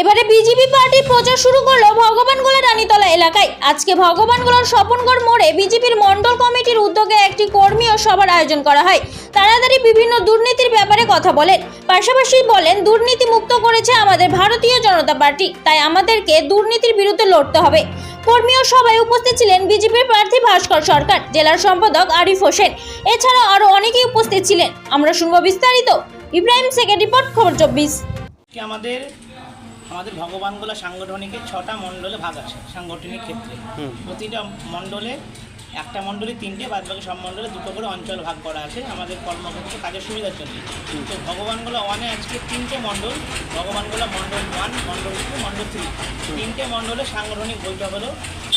এবারে BJP party প্রচার শুরু করল ভগবানগোলা রানীতলা এলাকায়। আজকে ভগবানগোলার স্বপনগড় মোড়ে বিজেপির মণ্ডল কমিটির উদ্যোগে একটি কর্মী ও সভার আয়োজন করা হয়। তাড়াতাড়ি বিভিন্ন দুর্নীতির ব্যাপারে কথা বলেন। পাশাপাশি বলেন, দুর্নীতি মুক্ত করেছে আমাদের ভারতীয় জনতা পার্টি, তাই আমাদেরকে দুর্নীতির বিরুদ্ধে লড়তে হবে। কর্মী ও সভায় উপস্থিত ছিলেন বিজেপির প্রার্থী ভাস্কর সরকার, জেলার সম্পাদক আরিফ হোসেন। এছাড়াও আরও অনেকেই উপস্থিত ছিলেন। আমরা শুনব বিস্তারিত। ইব্রাহিম সেকেন্ড রিপোর্ট, খবর চব্বিশ। আমাদের আমাদের ভগবানগুলো সাংগঠনিকে ছটা মণ্ডলে ভাগ আছে সাংগঠনিক ক্ষেত্রে। প্রতিটা মণ্ডলে একটা মণ্ডলে তিনটে বাদ বাকি সব মণ্ডলে দুটো করে অঞ্চল ভাগ করা আছে আমাদের কর্মক্ষেত্রে কাজের সুবিধার জন্য তো ভগবানগুলো ওয়ানে আজকে তিনটে মণ্ডল ভগবানগুলো মণ্ডল ওয়ান মণ্ডল টু মণ্ডল থ্রি তিনটে মণ্ডলে সাংগঠনিক বৈঠক হলো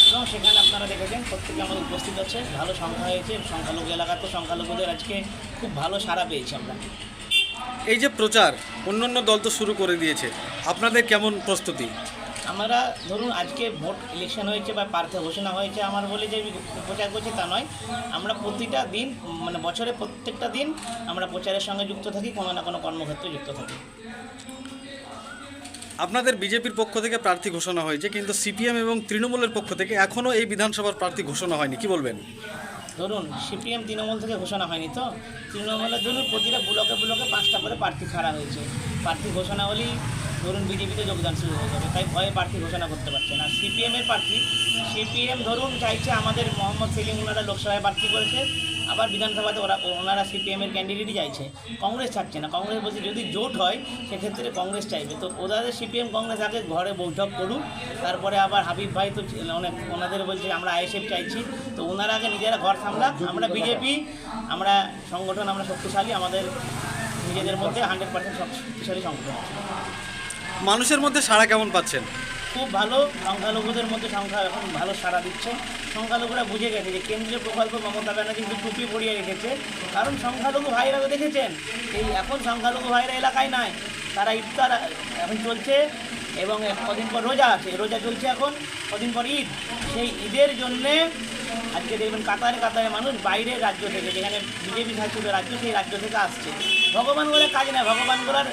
এবং সেখানে আপনারা দেখেছেন প্রত্যেকে আমাদের উপস্থিত আছে ভালো সংখ্যা হয়েছে সংখ্যালঘু এলাকার তো সংখ্যালঘুদের আজকে খুব ভালো সাড়া পেয়েছি আমরা। এই যে প্রচার অন্যান্য দল তো শুরু করে দিয়েছে। আপনাদের কেমন প্রস্তুতি? আমরা ধরুন আজকে ভোট ইলেকশন হয়েছে বা প্রার্থী ঘোষণা হয়েছে আমার বলে যে প্রচার করছি তা নয়। আমরা প্রতিটা দিন মানে বছরে প্রত্যেকটা দিন আমরা প্রচারের সঙ্গে যুক্ত থাকি কোনো না কোনো কর্মক্ষেত্রে যুক্ত থাকি। আপনাদের বিজেপির পক্ষ থেকে প্রার্থী ঘোষণা হয়েছে কিন্তু সিপিএম এবং তৃণমূলের পক্ষ থেকে এখনও এই বিধানসভার প্রার্থী ঘোষণা হয়নি কি বলবেন? ধরুন সিপিএম তৃণমূল থেকে ঘোষণা হয়নি তো? তৃণমূলের ধরুন প্রতিটা ব্লকে ব্লকে পাঁচটা করে প্রার্থী খাড়া হয়েছে। প্রার্থী ঘোষণা হলেই ধরুন বিজেপিতে যোগদান শুরু হয়ে যাবে, তাই ভয়ে প্রার্থী ঘোষণা করতে পারছে না। সিপিএমের প্রার্থী, সিপিএম ধরুন চাইছে আমাদের মোহাম্মদ সেলিম ওনারা লোকসভায় প্রার্থী করেছে, আবার বিধানসভাতে ওরা, ওনারা সিপিএমের ক্যান্ডিডেটই চাইছে। কংগ্রেস চাচ্ছে না, কংগ্রেস বলছে যদি জোট হয়, সেক্ষেত্রে কংগ্রেস চাইবে। তো ওদের সিপিএম কংগ্রেস আগে ঘরে বৈঠক করুক, তারপরে আবার হাবিব ভাই তো অনেক, ওনাদের বলছে আমরা আইএসএফ চাইছি। তো ওনারা আগে নিজেরা ঘর সামলাক, আমরা বিজেপি, আমরা সংগঠন, আমরা শক্তিশালী, আমাদের নিজেদের মধ্যে হান্ড্রেড পার্সেন্ট শক্তিশালী সংগঠন। মানুষের মধ্যে সাড়া কেমন পাচ্ছেন? খুব ভালো, সংখ্যালঘুদের মধ্যে সংখ্যা এখন ভালো সাড়া দিচ্ছে। সংখ্যালঘুরা বুঝে গেছে যে কেন্দ্রীয় প্রকল্প মমতা ব্যানার্জি কিন্তু টুপি পরিয়ে রেখেছে। কারণ সংখ্যালঘু ভাইরা দেখেছেন, এই এখন সংখ্যালঘু ভাইরা এলাকায় নাই। তারা ইফতার এখন চলছে এবং কদিন পর রোজা আছে। রোজা চলছে এখন, কদিন পর ঈদ। সেই ঈদের জন্যে আজকে দেখবেন কাতারে কাতারে মানুষ বাইরের রাজ্য থেকে, যেখানে বিজেপি শাসিত রাজ্য, সেই রাজ্য থেকে আসছে। ভগবান বলে কাজ না ভগবান বলার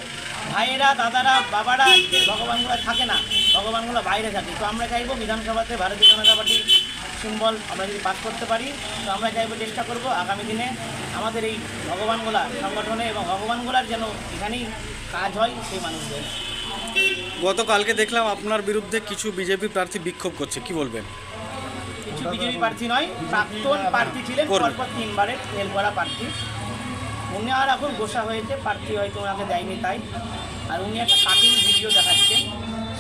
ভাইয়েরা দাদারা বাবারা ভগবানগুলো থাকে না ভগবানগুলো বাইরে থাকে। তো আমরা চাইব বিধানসভাতে ভারতীয় জনতা পার্টির সিম্বল আমরা যদি পাস করতে পারি তো আমরা চাইব চেষ্টা করব আগামী দিনে আমাদের এই ভগবানগোলা সংগঠনে এবং ভগবানগোলার যেন এখানেই কাজ হয় সেই মানুষদের। গতকালকে দেখলাম আপনার বিরুদ্ধে কিছু বিজেপি প্রার্থী বিক্ষোভ করছে কি বলবেন? কিছু বিজেপি প্রার্থী নয় প্রাক্তন প্রার্থী ছিলেন। পরপর তিনবারের ফেল করা প্রার্থী। উনি আর এখন গোসা হয়েছে প্রার্থী হয়তো ওনাকে দেয়নি তাই। আর উনি একটা কাটিং ভিডিও দেখাচ্ছে।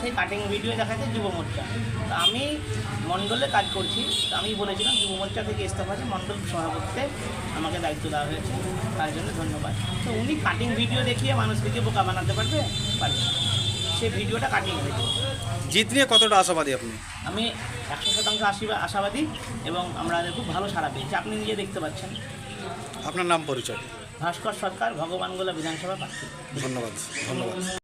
সেই কাটিং ভিডিও দেখাচ্ছে যুব মোর্চা। তা আমি মণ্ডলে কাজ করছি। তা আমি বলেছিলাম যুব মোর্চা থেকে ইস্তফা আছে মণ্ডল সভাপতিতে আমাকে দায়িত্ব দেওয়া হয়েছে। তার জন্য ধন্যবাদ। তো উনি কাটিং ভিডিও দেখিয়ে মানুষকে বোকা বানাতে পারবে? পারবে। সেই ভিডিওটা কাটিং হয়েছে। জিত নিয়ে কতটা আশাবাদী আপনি? আমি একশো শতাংশ আশাবাদী এবং আমরা খুব ভালো সাড়া পেয়েছি। আপনি নিজে দেখতে পাচ্ছেন। আপনার নাম পরিচয়। ভাস্কর সরকার ভগবানগোলা বিধানসভা প্রার্থী। ধন্যবাদ ধন্যবাদ।